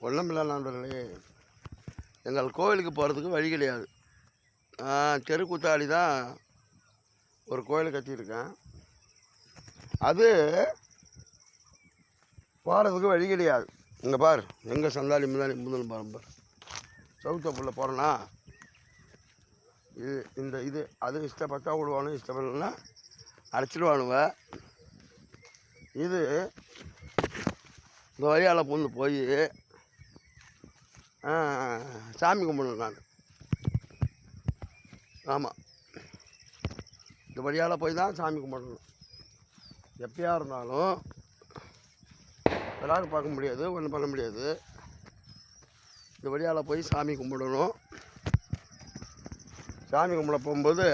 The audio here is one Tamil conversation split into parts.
ஒன்றுமில்ல நண்பர்களே எங்கள் கோவிலுக்கு போகிறதுக்கு வழி கிடையாது. ஆ, தெருக்கூத்தாடி தான் ஒரு கோயில் கட்டியிருக்கேன். அது போகிறதுக்கு வழி கிடையாது. இங்கே பார் எங்கே சந்தாலி முந்தாலி முதல் பாரு பார். சவுத்தப்புள்ள போகிறோன்னா இது இந்த இது அது இஷ்டப்பட்டா விடுவானு இஷ்டப்படலன்னா அடைச்சிடுவானுவ இது இந்த வழியால் பூந்து போய் சாமி கும்பிடணும் நான். ஆமாம் இந்த வழியால் போய் தான் சாமி கும்பிடணும். எப்பயா இருந்தாலும் எல்லோரும் பார்க்க முடியாது ஒன்றும் பண்ண முடியாது. இந்த வழியால் போய் சாமி கும்பிடணும். சாமி கும்பிட போகும்போது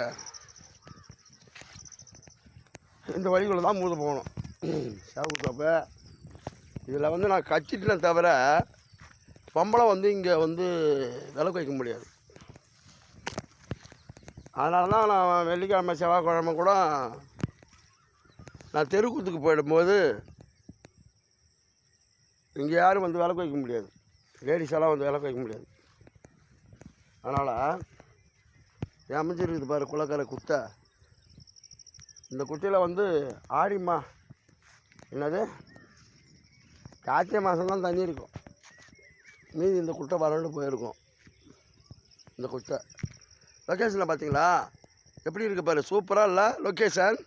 இந்த வழிக்குள்ளே தான் மூது போகணும். சாகுத்தப்ப இதில் வந்து நான் கச்சிட்டேனே தவிர பொம்பளை வந்து இங்கே வந்து விளக்கு வைக்க முடியாது. அதனால தான் நான் வெள்ளிக்கிழமை செவ்வாய்க்கிழமை கூட நான் தெருக்கூத்துக்கு போயிடும்போது இங்கே யாரும் வந்து விளக்கு வைக்க முடியாது. லேடிஸ் எல்லாம் வந்து விளக்கு வைக்க முடியாது. அதனால் அமைஞ்சிருக்குது பாரு குளக்கரை குத்தை. இந்த குத்தையில் வந்து ஆடிம்மா. என்னது? கார்த்திகை மாதம்தான் தண்ணி இருக்கும். மீதி இந்த குட்டை வறண்டு போயிருக்கும். இந்த குட்டை. லொக்கேஷனில் பார்த்தீங்களா? எப்படி இருக்குது பாரு? சூப்பராக இல்லை? லொக்கேஷன்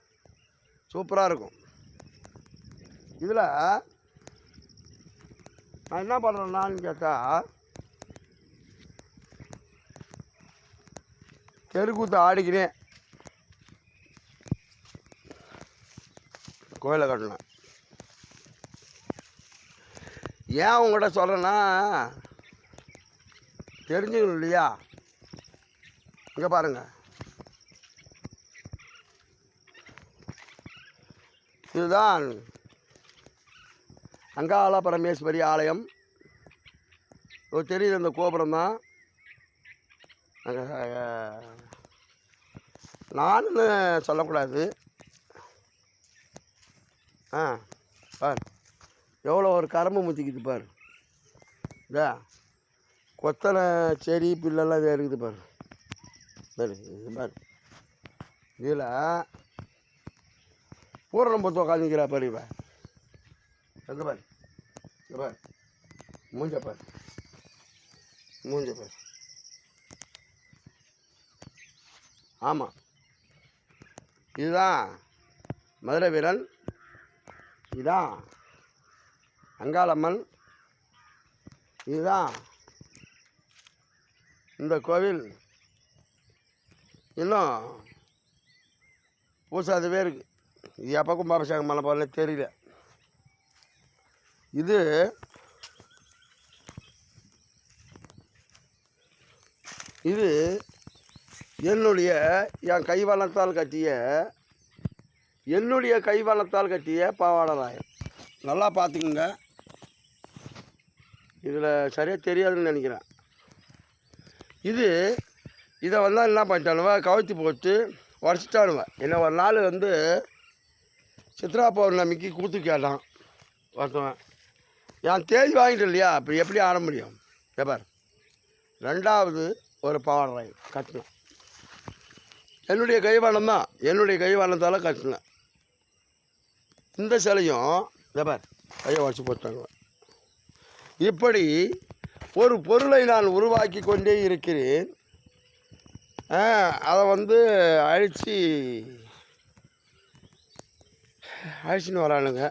சூப்பராக இருக்கும். இதில் நான் என்ன பண்ணுறேன்னான்னு கேட்டால் தெருக்கூத்து ஆடிக்கிறேன் கோயிலை கட்டினேன் ஏன் உங்கள்கிட்ட சொல்கிறேன்னா தெரிஞ்சுக்கணும் இல்லையா? இங்கே பாருங்க. இதுதான் அங்காள பரமேஸ்வரி ஆலயம். தெரியுது அந்த கோபுரம் தான். நானுன்னு சொல்லக்கூடாது. ஆ பாரு. எவ்வளோ ஒரு கரம்பு முத்திக்குது பாரு. இதா கொத்தனை செடி பில்லெல்லாம் இது இருக்குது பாரு. பாரு இது பார். இதில் பூரணம் பொத்து உக்காந்துக்கிறா பாரு இவ. எங்கே பாரு இங்க மூஞ்ச பாரு. மூஞ்ச பாரு. ஆமாம் இதுதான் மதுரை வீரன் இதான் அங்காளம்மன். இதுதான் இந்த கோவில். இன்னும் பூசாத இருக்குது இது எப்போ கும்பாபிஷேகம் பண்ண போகல தெரியல. இது இது என்னுடைய என் கைவளத்தால் கட்டிய என்னுடைய கைவளத்தால் கட்டிய பாவாடராயன் நல்லா பார்த்துக்குங்க. இதில் சரியாக தெரியாதுன்னு நினைக்கிறேன். இது இதை வந்து என்ன பண்ணிட்டானுவ? கவுத்தி போட்டு உடச்சிட்டானுவ. என்ன ஒரு நாள் வந்து சித்ரா பௌர்ணமிக்கு கூத்து கேட்டான் ஒருத்தவன். என் தேதி வாங்கிட்டு இல்லையா? இப்போ எப்படி ஆட முடியும்? பேப்பர் ரெண்டாவது ஒரு பாவாடராயன் கட்டினேன். என்னுடைய கைவாளம் தான். என்னுடைய கைவாளத்தால் கட்டினேன். இந்த சிலையும் பேப்பர் கையை உடச்சி போட்டாங்க இப்படி ஒரு பொருளை நான் உருவாக்கி கொண்டே இருக்கிறேன். அதை வந்து அழித்து அழிச்சின்னு வரானுங்க.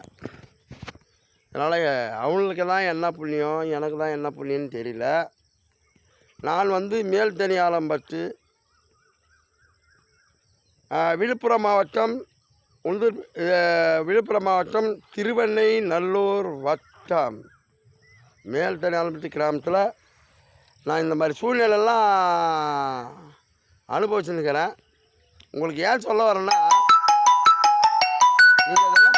அதனால் அவங்களுக்கு தான் என்ன புண்ணியம் எனக்கு தான் என்ன புண்ணியம்னு தெரியல. நான் வந்து மேல்தனியாலம் ஆலம்பட்டு விழுப்புரம் மாவட்டம் உளுந்தூர் விழுப்புரம் மாவட்டம் திருவெண்ணை நல்லூர் வட்டம். மேல்தனி ஆலம்பட்டு கிராமத்தில் நான் இந்த மாதிரி சூழ்நிலையெல்லாம் அனுபவிச்சுருக்கிறேன் உங்களுக்கு ஏன் சொல்ல வரேன்னா நீங்கள் இதெல்லாம்